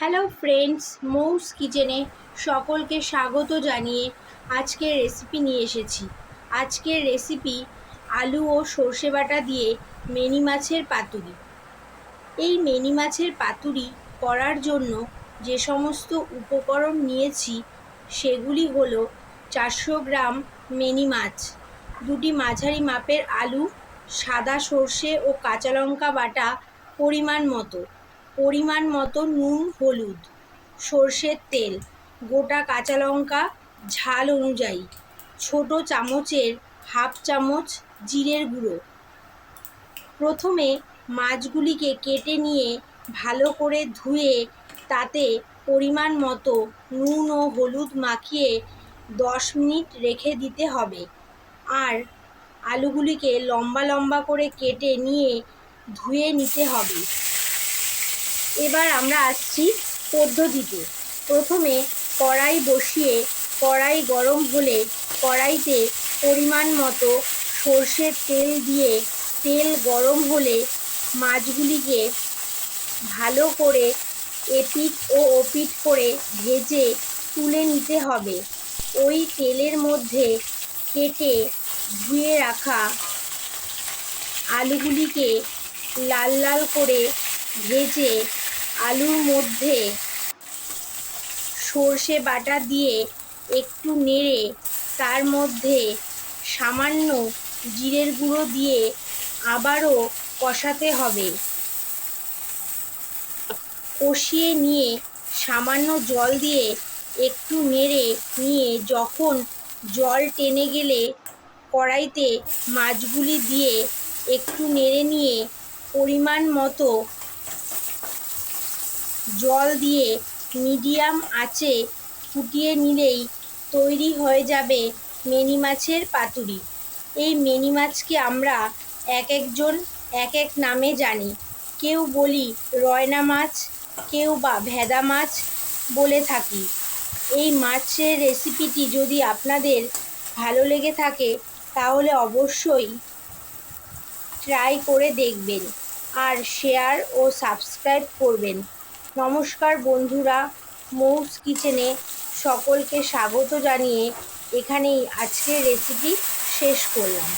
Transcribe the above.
Hello friends মৌস কিচেনে সকলকে স্বাগত জানিয়ে আজকের রেসিপি নিয়ে এসেছি। আজকের রেসিপি আলু ও সর্ষে বাটা দিয়ে মেনি মাছের পাতুরি। এই মেনি মাছের পাতুরি করার জন্য যে সমস্ত উপকরণ নিয়েছি, সেগুলি হলো চারশো গ্রাম মেনি মাছ, দুটি মাঝারি মাপের আলু, সাদা সর্ষে ও কাঁচা লঙ্কা বাটা পরিমাণ মতো। পরিমাণ মতো নুন, হলুদ, সর্ষের তেল, গোটা কাঁচা লঙ্কা, ঝাল অনুযায়ী। ছোট চামচের হাফ চামচ জিরের গুঁড়ো। প্রথমে মাছগুলিকে কেটে নিয়ে ভালো করে ধুয়ে তাতে পরিমাণ মতো নুন ও হলুদ মাখিয়ে দশ মিনিট রেখে দিতে হবে। আর আলুগুলিকে লম্বা লম্বা করে কেটে নিয়ে ধুয়ে নিতে হবে। এবার আমরা আসছি পদ্ধতিতে। প্রথমে কড়াই বসিয়ে কড়াই গরম হলে কড়াইতে পরিমাণ মতো সর্ষের তেল দিয়ে তেল গরম হলে মাছগুলিকে ভালো করে এপিট ও ওপিট করে ভেজে তুলে নিতে হবে। ওই তেলের মধ্যে কেটে ধুয়ে রাখা আলুগুলিকে লাল লাল করে ভেজে আলুর মধ্যে সর্ষে বাটা দিয়ে একটু নেড়ে, তার মধ্যে সামান্য জিরের গুঁড়ো দিয়ে আবারও কষাতে হবে। কষিয়ে নিয়ে সামান্য জল দিয়ে একটু নেড়ে নিয়ে যখন জল টেনে গেলে কড়াইতে মাছগুলি দিয়ে একটু নেড়ে নিয়ে পরিমাণ মতো জল দিয়ে মিডিয়াম আঁচে ফুটিয়ে নিলেই তৈরি হয়ে যাবে মেনি মাছের পাতুরি। এই মেনি মাছকে আমরা এক একজন, এক এক নামে জানি। কেউ বলি রয়না মাছ, কেউ বা ভেদা মাছ বলে থাকি। এই মাছের রেসিপিটি যদি আপনাদের ভালো লেগে থাকে, তাহলে অবশ্যই ট্রাই করে দেখবেন আর শেয়ার ও সাবস্ক্রাইব করবেন। নমস্কার বন্ধুরা মৌস কিচেনে সকলকে স্বাগত জানিয়ে এখানেই আজকের রেসিপি শেষ করলাম।